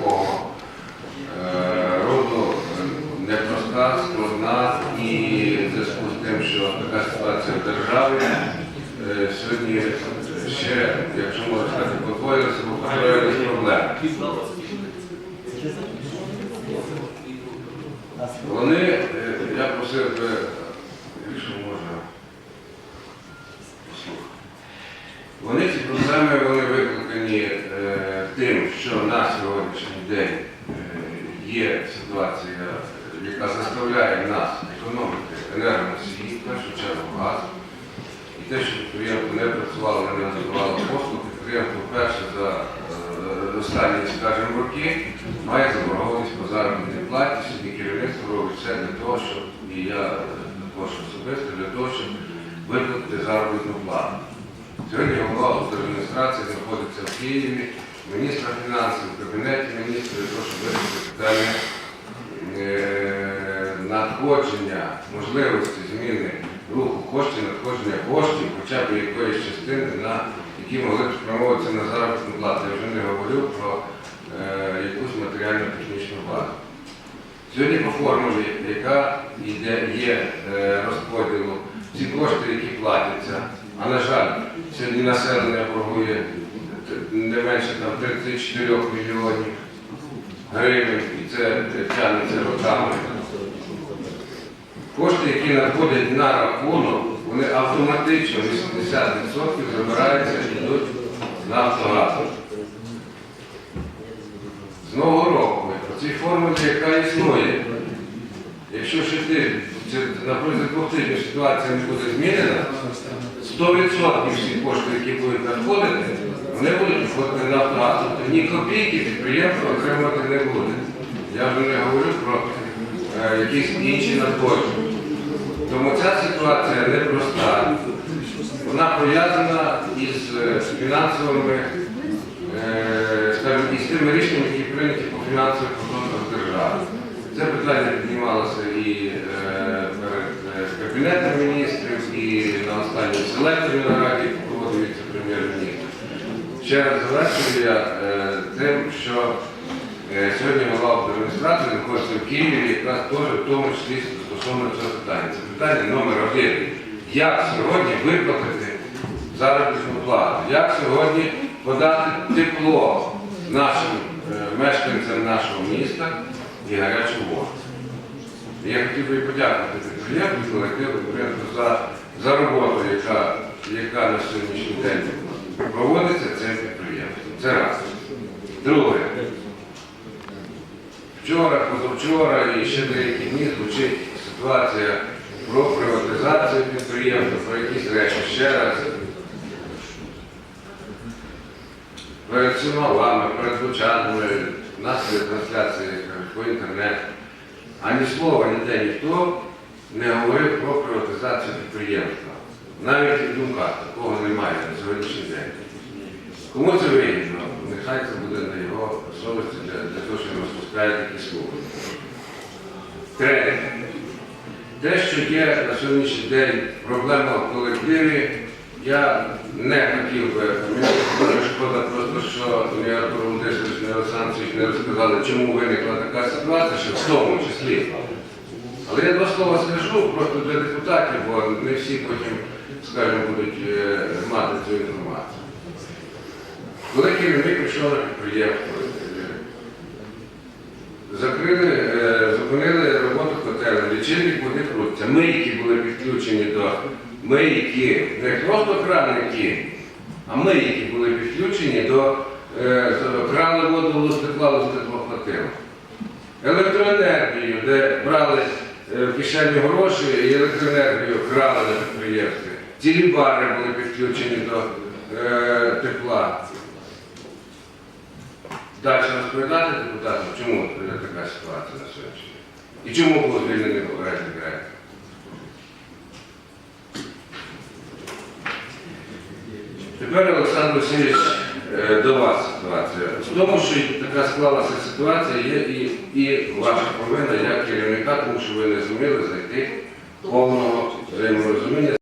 такого е, роду е, непроста, складна і в зв'язку з тим, що така ситуація в державі, е, сьогодні ще, якщо можна сказати, подвоїлися, бо потроїлися проблеми. Вони, я просив би, якщо можна, послухати. Вони ці проблеми вони викликані е, тим, що на день е, є ситуація, яка заставляє нас економити енергоносії, в першу чергу газ. І те, що підприємство не працювало, не надавало послуг, підприємство вперше за е, останні, скажімо, роки має заборгованість по заробітній платі. Сьогодні керівництво робить все для того, щоб, і я е, також особисто, для того, щоб виплатити заробітну плату. Сьогодні голова адміністрації знаходиться в Києві, міністр фінансів, кабінеті міністрів, того, вирішити питання е, надходження, можливості зміни руху коштів, надходження коштів, хоча б якоїсь частини, на, які могли б спрямовуватися на заробітну плату. Я вже не говорю про е, якусь матеріально-технічну базу. Сьогодні по формулі, яка йде, є е, розподілу, ці кошти, які платяться, а на жаль, сьогодні населення боргує не менше там, 34 мільйонів гривень, і це тягнеться роками. Кошти, які надходять на рахунок, вони автоматично 80% забираються і йдуть на автогаз. З нового року по цій формулі, яка існує. Якщо ще ти на двох тижнів ситуація не буде змінена, 100% всі кошти, які будуть надходити, вони будуть входити на. Тобто ні копійки підприємство отримати не буде. Я вже не говорю про е, якісь інші надходження. Тому ця ситуація непроста. Вона пов'язана із е, фінансовими, е, із тими рішеннями, які прийняті по фінансових потоках держави. Це питання піднімалося і е, перед е, Кабінетом міністрів, і на останній селекторі нараді, яку проводив віце-прем'єр-міністр. Ще раз завершую я е, тим, що е, сьогодні голова адміністрації знаходиться в Києві, якраз теж в тому числі стосовно цього питання. Це питання номер один. Як сьогодні виплатити заробітну плату? Як сьогодні подати тепло нашим е, мешканцям нашого міста і гарячу воду? Я хотів би подякувати підприємству, колективу за, за роботу, яка, яка на сьогоднішній день проводиться. Це раз. Друге. Вчора, позавчора і ще деякі дні звучить ситуація про приватизацію підприємства, про якісь речі. Ще раз. Перед всіма вами, перед лучанами, у нас є трансляція по інтернету. Ані слова ніде ніхто не говорив про приватизацію підприємства. Навіть в думках такого немає на сьогоднішній день. Кому це вигідно? Нехай це буде на його совісті для, для того, що розпускає такі слухи. Третє. Те, що є на сьогоднішній день проблема в колективі, я не хотів би, мені дуже шкода просто, що Артур Володимирович, Олександр не розказали, чому виникла така ситуація, що в тому числі. Але я два слова скажу просто для депутатів, бо не всі потім, скажімо, будуть е, мати цю інформацію. Коли керівник прийшов на підприємство, закрили, е, зупинили роботу котельні, лічильник води крутиться. Ми, які були підключені до мийки, не просто краники, а ми, які були підключені до е, крали воду, лустекла, лустекло хватило. Електроенергію, де брали е, кишені гроші і електроенергію крали на підприємстві. Цілі бари були підключені до е, тепла. Далі розповідати депутатам, чому така ситуація на сьогодні. І чому був звільнений попередній директор. Тепер, Олександр Васильович, е, до вас ситуація. В тому, що така склалася ситуація, є і, і ваша провина як керівника, тому що ви не зуміли знайти повного взаєморозуміння.